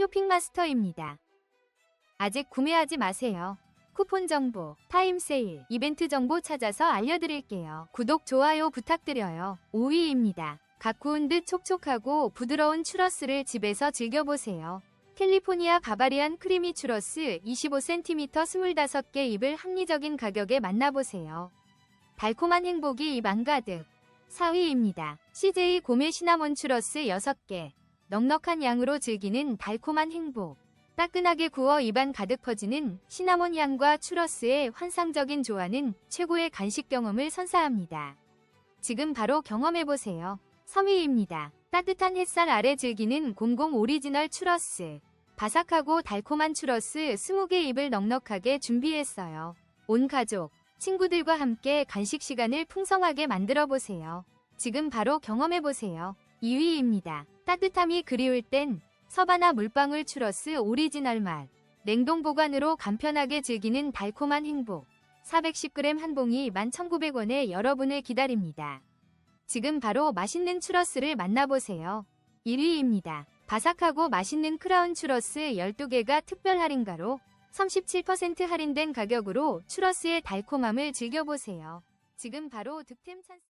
쇼핑마스터입니다. 아직 구매하지 마세요. 쿠폰 정보, 타임 세일, 이벤트 정보 찾아서 알려드릴게요. 구독, 좋아요 부탁드려요. 5위입니다. 각 구운 듯 촉촉하고 부드러운 추러스를 집에서 즐겨보세요. 캘리포니아 바바리안 크리미 추러스 25cm 25개 입을 합리적인 가격에 만나보세요. 달콤한 행복이 입안 가득. 4위입니다. CJ 고메 시나몬 추러스 6개. 넉넉한 양으로 즐기는 달콤한 행복. 따끈하게 구워 입안 가득 퍼지는 시나몬 향과 추러스의 환상적인 조화는 최고의 간식 경험을 선사합니다. 지금 바로 경험해보세요. 3위입니다. 따뜻한 햇살 아래 즐기는 00 오리지널 추러스. 바삭하고 달콤한 추러스 20개 입을 넉넉하게 준비했어요. 온 가족, 친구들과 함께 간식 시간을 풍성하게 만들어 보세요. 지금 바로 경험해 보세요. 2위입니다. 따뜻함이 그리울 땐 서바나 물방울 추러스 오리지널 맛. 냉동 보관으로 간편하게 즐기는 달콤한 행복. 410g 한 봉이 11,900원에 여러분을 기다립니다. 지금 바로 맛있는 추러스를 만나보세요. 1위입니다. 바삭하고 맛있는 크라운 추러스 12개가 특별 할인가로 37% 할인된 가격으로 추러스의 달콤함을 즐겨보세요. 지금 바로 득템 찬스